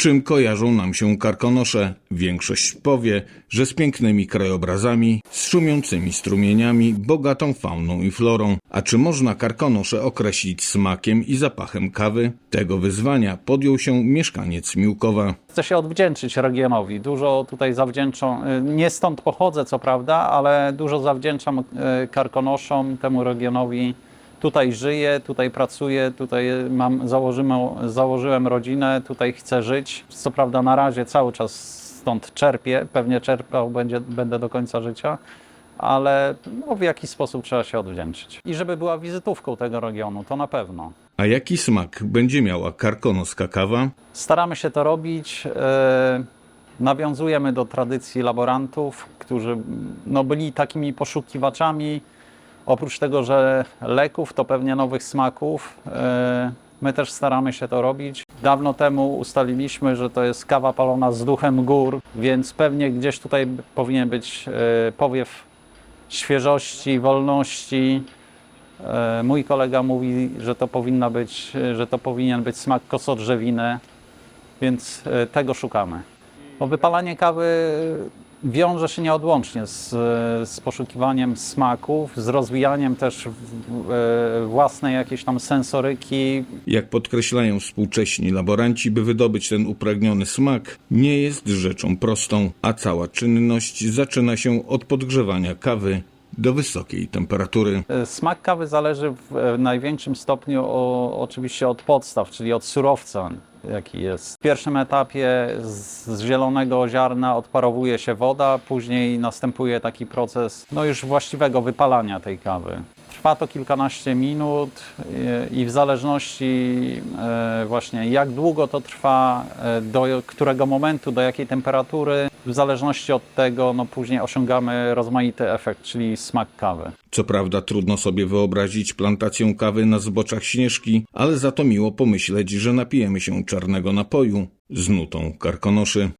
czym kojarzą nam się karkonosze? Większość powie, że z pięknymi krajobrazami, z szumiącymi strumieniami, bogatą fauną i florą. A czy można karkonosze określić smakiem i zapachem kawy? Tego wyzwania podjął się mieszkaniec Miłkowa. Chcę się odwdzięczyć regionowi. Dużo tutaj zawdzięczam. y, Nie stąd pochodzę, co prawda, ale dużo zawdzięczam y, karkonoszom, temu regionowi. Tutaj żyję, tutaj pracuję, tutaj mam, założymy, założyłem rodzinę, tutaj chcę żyć. Co prawda na razie cały czas stąd czerpię, pewnie czerpał będzie, będę do końca życia, ale no, w jakiś sposób trzeba się odwdzięczyć. I żeby była wizytówką tego regionu, to na pewno. A jaki smak będzie miała karkonoska kawa? Staramy się to robić. e, Nawiązujemy do tradycji laborantów, którzy no, byli takimi poszukiwaczami. Oprócz tego, że leków, to pewnie nowych smaków. E, My też staramy się to robić. Dawno temu ustaliliśmy, że to jest kawa palona z duchem gór, więc pewnie gdzieś tutaj powinien być e, powiew świeżości, wolności. E, Mój kolega mówi, że to powinna być, że to powinien być smak kosodrzewiny, więc tego szukamy. Bo wypalanie kawy wiąże się nieodłącznie z, z poszukiwaniem smaków, z rozwijaniem też e, własnej jakiejś tam sensoryki. Jak podkreślają współcześni laboranci, by wydobyć ten upragniony smak, nie jest rzeczą prostą, a cała czynność zaczyna się od podgrzewania kawy do wysokiej temperatury. E, Smak kawy zależy w e, największym stopniu o, oczywiście od podstaw, czyli od surowca, jaki jest. W pierwszym etapie z zielonego ziarna odparowuje się woda, później następuje taki proces no już właściwego wypalania tej kawy. Trwa to kilkanaście minut i w zależności e, właśnie jak długo to trwa, e, do którego momentu, do jakiej temperatury, w zależności od tego no później osiągamy rozmaity efekt, czyli smak kawy. Co prawda trudno sobie wyobrazić plantację kawy na zboczach Śnieżki, ale za to miło pomyśleć, że napijemy się czarnego napoju z nutą karkonoszy.